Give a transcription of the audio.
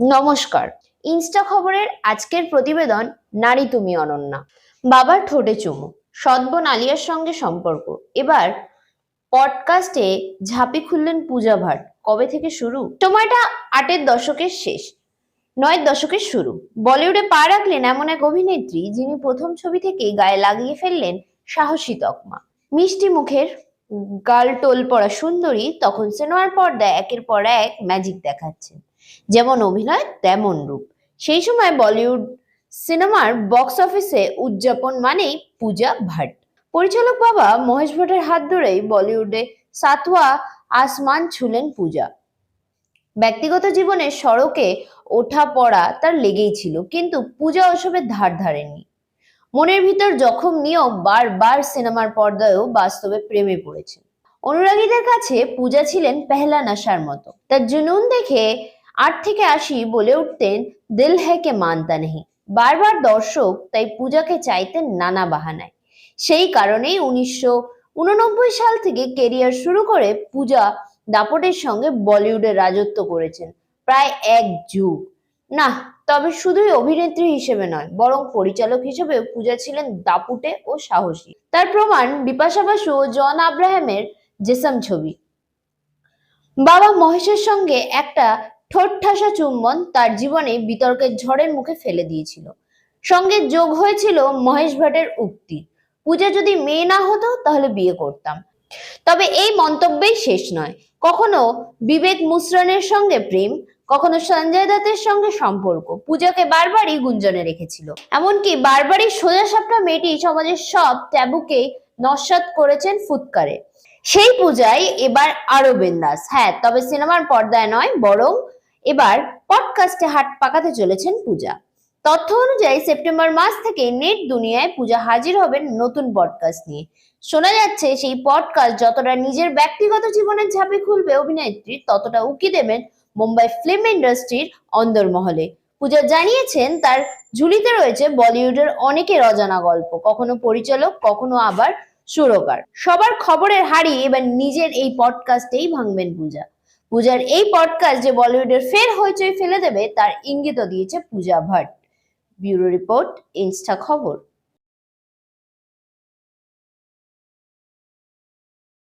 নমস্কার। ইনস্টা খবরের আজকের প্রতিবেদন, নারী তুমি অনন্যা। বাবার ঠোঁটে চুমু, সদ্বন আলিয়ার সঙ্গে সম্পর্ক। এবার পডকাস্টে ঝাঁপি খুললেন পূজা ভাট। কবে থেকে শুরু? সময়টা আটের দশকের শেষ, নয়ের দশকের শুরু। বলিউডে পা রাখলেন এমন এক অভিনেত্রী যিনি প্রথম ছবি থেকে গায়ে লাগিয়ে ফেললেন সাহসী তকমা। মিষ্টি মুখের গাল টোল পড়া সুন্দরী তখন সিনেমার পর্দায় একের পর এক ম্যাজিক দেখাচ্ছেন। যেমন অভিনয়, তেমন রূপ। সেই সময় বলিউড সিনেমার বক্স অফিসে উদযাপন মানেই পূজা ভাট। পরিচালক বাবা মহেশ ভাটের হাত ধরেই বলিউডে সাতওয়া আসমান ছুলেন পূজা। ব্যক্তিগত জীবনে সড়কে ওঠা পড়া তার লেগেই ছিল, কিন্তু পূজা ওসবের ধার ধারেনি। মনের ভিতর জখম নিয়েও বারবার সিনেমার পর্দায়ও বাস্তবে প্রেমে পড়েছেন অনুরাগীদের কাছে পূজা ছিলেন পেহলা নাশার মতো। তার জুনুন দেখে আট থেকে আশি বলে উঠতেন, দিল হ্যাকে মানতা নেই বারবার দর্শক তাই পূজাকে চাইতেন নানা বাহানায়। সেই কারণেই উনিশশো উননব্বই সাল থেকে কেরিয়ার শুরু করে পূজা দাপটের সঙ্গে বলিউডে রাজত্ব করেছেন, প্রায় এক যুগ। না, তবে শুধুই অভিনেত্রী হিসেবে নয়, বরং পরিচালক হিসেবে পূজা ছিলেন দাপুটে ও সাহসী। তার প্রমাণ বিপাশা বাসু ও জন আব্রাহামের জেসম ছবি। বাবা মহেশের সঙ্গে একটা ঠোঁট ঠাসা চুম্বন তার জীবনে বিতর্কের ঝড়ের মুখে ফেলে দিয়েছিল। সঙ্গে যোগ হয়েছিল মহেশ ভাটের উক্তি, পূজা যদি মেয়ে না হতো তাহলে বিয়ে করতাম। তবে এই মন্তব্যেই শেষ নয়। কখনো বিবেক মুসরানের সঙ্গে প্রেম, কখনো সঞ্জয় দত্তের সঙ্গে সম্পর্ক। পূজাকে বারবারই গুঞ্জনে রেখেছিল। এমনকি বারবারই সোজা সাপটা মেয়েটি সমাজের সব ট্যাবুকে নস্বাত করেছেন ফুৎকারে। সেই পূজায় এবার আরও বিন্দাস। হ্যাঁ তবে সিনেমার পর্দায় নয়, বরং এবার পডকাস্টে হাট পাকাতে চলেছেন পূজা। তথ্য অনুযায়ী সেপ্টেম্বর মাস থেকে নেট দুনিয়ায় পূজা হাজির হবেন নতুন পডকাস্ট নিয়ে। শোনা যাচ্ছে সেই পডকাস্ট যতটা নিজের ব্যক্তিগত জীবনের ঝাঁপে খুলবে অভিনেত্রী, ততটা উকি দেবেন মুম্বাই ফিল্ম ইন্ডাস্ট্রির অন্দরমহলে। পূজা জানিয়েছেন, তার ঝুলিতে রয়েছে বলিউডের অনেকের অজানা গল্প, কখনো পরিচালক, কখনো আবার সুরকার। সবার খবরের হাড়ি এবার নিজের এই পডকাস্টেই ভাঙবেন পূজা। পূজার এই পডকাস্ট যে বলিউডের ফের হইচই ফেলে দেবে, তার ইঙ্গিতও দিয়েছে Puja Bhat bureau report, Insta খবর।